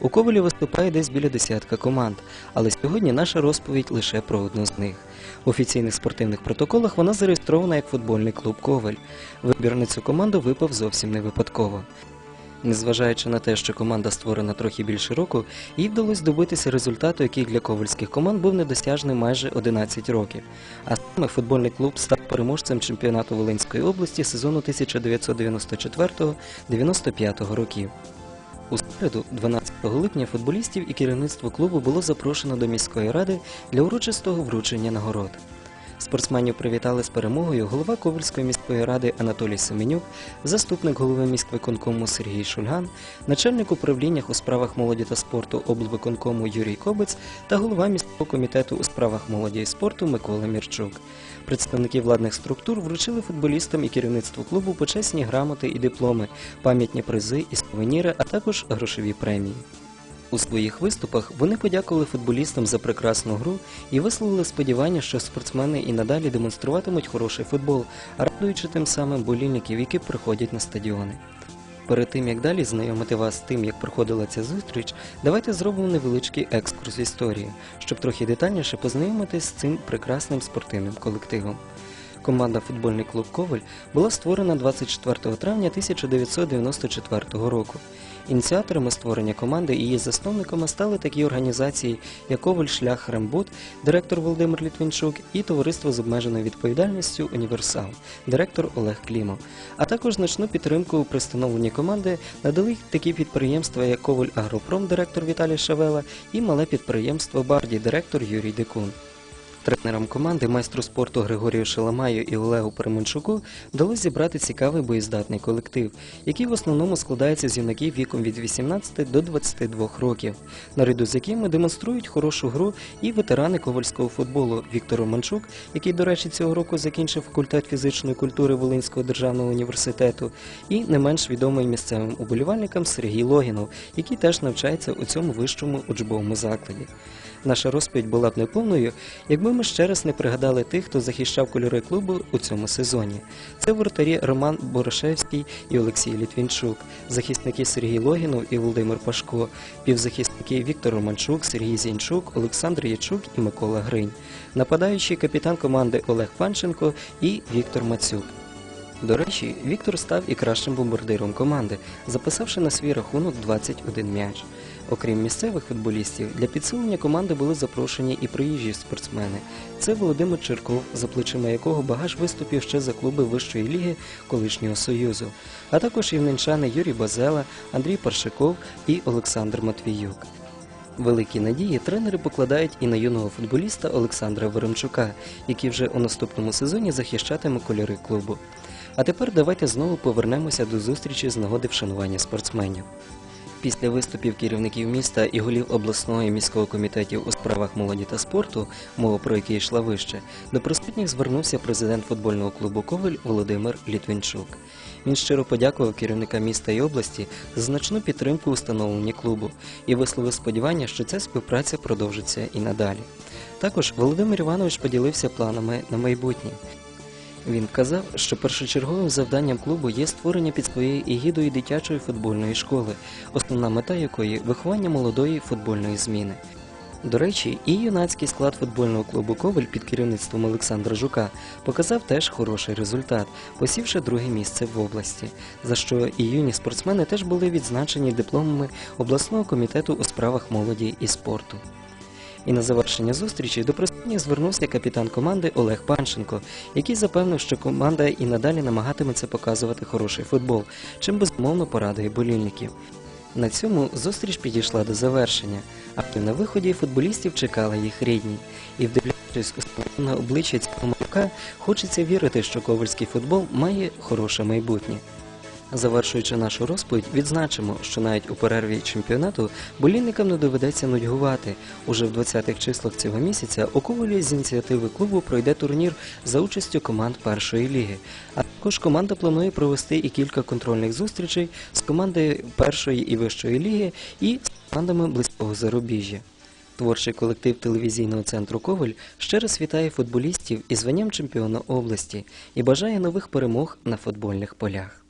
У Ковелі виступає десь біля десятка команд, але сьогодні наша розповідь лише про одну з них. В офіційних спортивних протоколах вона зареєстрована як футбольний клуб Ковель. Вибір на цю команду випав зовсім не випадково. Незважаючи на те, що команда створена трохи більше року, їй вдалося добитися результату, який для ковальських команд був недосяжний майже 11 років. А саме футбольний клуб став переможцем чемпіонату Волинської області сезону 1994-95 років. У середу, 12 липня, футболістів і керівництво клубу було запрошено до міської ради для урочистого вручення нагород. Спортсменів привітали з перемогою голова Ковальської міської ради Анатолій Семенюк, заступник голови міськвиконкому Сергій Шульган, начальник управління у справах молоді та спорту облвиконкому Юрій Кобець та голова міського комітету у справах молоді і спорту Микола Мірчук. Представники владних структур вручили футболістам і керівництву клубу почесні грамоти і дипломи, пам'ятні призи і сувеніри, а також грошові премії. У своїх виступах вони подякували футболістам за прекрасну гру і висловили сподівання, що спортсмени і надалі демонструватимуть хороший футбол, радуючи тим самим болільників, які приходять на стадіони. Перед тим як далі знайомити вас з тим, як проходила ця зустріч, давайте зробимо невеличкий екскурс в історію, щоб трохи детальніше познайомитись з цим прекрасним спортивним колективом. Команда футбольний клуб Коваль була створена 24 травня 1994 року. Ініціаторами створення команди і її засновниками стали такі організації, як Коваль Шлях Рембут, директор Володимир Літвінчук і товариство з обмеженою відповідальністю Універсал, директор Олег Клімов. А також значну підтримку при становленні команди надали такі підприємства, як Коваль Агропром, директор Віталій Шавела, і мале підприємство Барді, директор Юрій Декун. Тренерам команди майстру спорту Григорію Шаламаю і Олегу Переменчуку вдалося зібрати цікавий боєздатний колектив, який в основному складається з юнаків віком від 18 до 22 років, наряду з якими демонструють хорошу гру і ветерани ковальського футболу Віктор Романчук, який, до речі, цього року закінчив факультет фізичної культури Волинського державного університету, і не менш відомий місцевим уболівальникам Сергій Логінов, який теж навчається у цьому вищому учбовому закладі. Наша розповідь була б неповною, якби ми ще раз не пригадали тих, хто захищав кольори клубу у цьому сезоні. Це воротарі Роман Борошевський і Олексій Літвінчук, захисники Сергій Логінов і Володимир Пашко, півзахисники Віктор Романчук, Сергій Зінчук, Олександр Ячук і Микола Гринь, нападаючий капітан команди Олег Панченко і Віктор Мацюк. До речі, Віктор став і кращим бомбардиром команди, записавши на свій рахунок 21 м'яч. Окрім місцевих футболістів, для підсилення команди були запрошені і приїжджі спортсмени. Це Володимир Черков, за плечима якого багаж виступів ще за клуби Вищої ліги колишнього Союзу, а також рівненчани Юрій Базела, Андрій Паршиков і Олександр Матвіюк. Великі надії тренери покладають і на юного футболіста Олександра Веремчука, який вже у наступному сезоні захищатиме кольори клубу. А тепер давайте знову повернемося до зустрічі з нагоди вшанування спортсменів. Після виступів керівників міста і голів обласного і міського комітетів у справах молоді та спорту, мова про які йшла вище, до присутніх звернувся президент футбольного клубу Ковель Володимир Літвінчук. Він щиро подякував керівника міста і області за значну підтримку у становленні клубу і висловив сподівання, що ця співпраця продовжиться і надалі. Також Володимир Іванович поділився планами на майбутнє. Він вказав, що першочерговим завданням клубу є створення під своєю егідою дитячої футбольної школи, основна мета якої виховання молодої футбольної зміни. До речі, і юнацький склад футбольного клубу Коваль під керівництвом Олександра Жука показав теж хороший результат, посівши друге місце в області, за що і юні спортсмени теж були відзначені дипломами обласного комітету у справах молоді і спорту. І на завершення зустрічі до присутніх звернувся капітан команди Олег Панченко, який запевнив, що команда і надалі намагатиметься показувати хороший футбол, чим безумовно порадує болільників. На цьому зустріч підійшла до завершення, а на виході футболістів чекали їх рідні. І вдивляючись спокійне обличчя цього малюка, хочеться вірити, що ковальський футбол має хороше майбутнє. Завершуючи нашу розповідь, відзначимо, що навіть у перерві чемпіонату болільникам не доведеться нудьгувати. Уже в 20-х числах цього місяця у Ковалі з ініціативи клубу пройде турнір за участю команд першої ліги. А також команда планує провести і кілька контрольних зустрічей з командою першої і вищої ліги і з командами близького зарубіжжя. Творчий колектив телевізійного центру Коваль ще раз вітає футболістів із званням чемпіона області і бажає нових перемог на футбольних полях.